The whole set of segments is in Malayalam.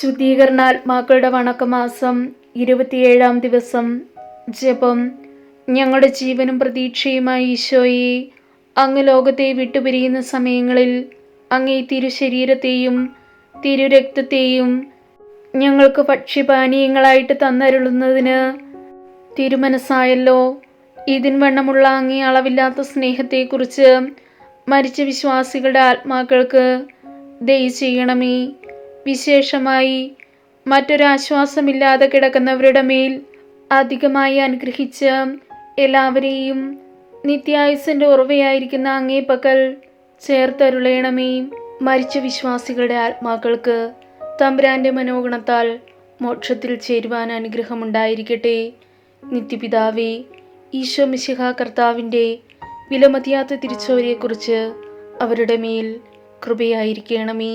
ശുദ്ധീകരണാത്മാക്കളുടെ വണക്കമാസം ഇരുപത്തിയേഴാം ദിവസം. ജപം. ഞങ്ങളുടെ ജീവനും പ്രതീക്ഷയുമായി ഈശോയെ അങ്ങ് ലോകത്തെ വിട്ടുപിരിയുന്ന സമയങ്ങളിൽ അങ്ങേ തിരുശരീരത്തെയും തിരുരക്തത്തെയും ഞങ്ങൾക്ക് ഭക്ഷ്യപാനീയങ്ങളായിട്ട് തന്നരുളുന്നതിന് തിരുമനസ്സായല്ലോ. ഇതിൻവണ്ണമുള്ള അങ്ങേ അളവില്ലാത്ത സ്നേഹത്തെക്കുറിച്ച് മരിച്ച വിശ്വാസികളുടെ ആത്മാക്കൾക്ക് ദയ ചെയ്യണമേ. വിശേഷമായി മറ്റൊരാശ്വാസമില്ലാതെ കിടക്കുന്നവരുടെ മേൽ അധികമായി അനുഗ്രഹിച്ച് എല്ലാവരെയും നിത്യായുസിന്റെ ഉറവയായിരിക്കുന്ന അങ്ങേ പക്കൽ ചേർത്തരുളയണമേ മരിച്ച വിശ്വാസികളുടെ ആത്മാക്കൾക്ക് തമ്പുരാന്റെ മനോഗുണത്താൽ മോക്ഷത്തിൽ ചേരുവാൻ അനുഗ്രഹമുണ്ടായിരിക്കട്ടെ. നിത്യപിതാവേ ഈശോ മിശിഹ കർത്താവിന്റെ വിലമതിയാത്ത തിരിച്ചവരെക്കുറിച്ച് അവരുടെ മേൽ കൃപയായിരിക്കണമേ.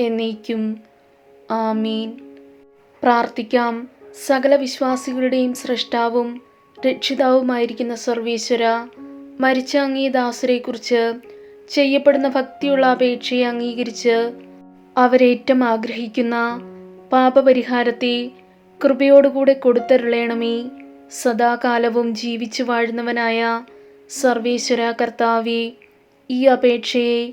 എന്നേക്കും. ആമീൻ. പ്രാർത്ഥിക്കാം. സകല വിശ്വാസികളുടെയും സൃഷ്ടാവും രക്ഷിതാവുമായിരിക്കുന്ന സർവീശ്വര മരിച്ച അങ്ങേ ദാസരെക്കുറിച്ച് ചെയ്യപ്പെടുന്ന ഭക്തിയുള്ള അപേക്ഷയെ അംഗീകരിച്ച് അവരേറ്റം ആഗ്രഹിക്കുന്ന പാപപരിഹാരത്തെ കൃപയോടുകൂടെ കൊടുത്തരുളയണമേ സദാകാലവും ജീവിച്ചു വാഴുന്നവനായ സർവേശ്വര കർത്താവെ ഈ അപേക്ഷയെ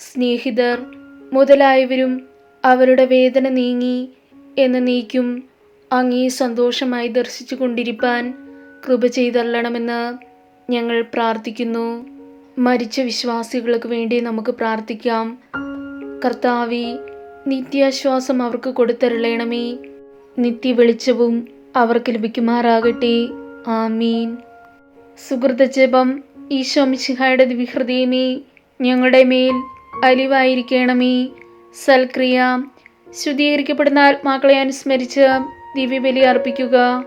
സ്നേഹിതർ മുതലായവരും അവരുടെ വേദന നീങ്ങി എന്ന് നീക്കും അങ്ങേ സന്തോഷമായി ദർശിച്ചു കൊണ്ടിരിപ്പാൻ കൃപ ചെയ്തള്ളണമെന്ന് ഞങ്ങൾ പ്രാർത്ഥിക്കുന്നു. മരിച്ച വിശ്വാസികൾക്ക് വേണ്ടി നമുക്ക് പ്രാർത്ഥിക്കാം. കർത്താവി നിത്യാശ്വാസം അവർക്ക് കൊടുത്തരുളയണമേ നിത്യ വെളിച്ചവും അവർക്ക് ലഭിക്കുമാറാകട്ടെ. ആമീൻ. സുഹൃത ജപം ഈശോ മിശിഹായുടെ ദിവ്യഹൃദയമേ ഞങ്ങളുടെ മേൽ അലിവായിരിക്കണമേ. സൽക്രിയ. ശുദ്ധീകരിക്കപ്പെടുന്ന ആത്മാക്കളെ അനുസ്മരിച്ച് ദിവ്യബലി അർപ്പിക്കുക.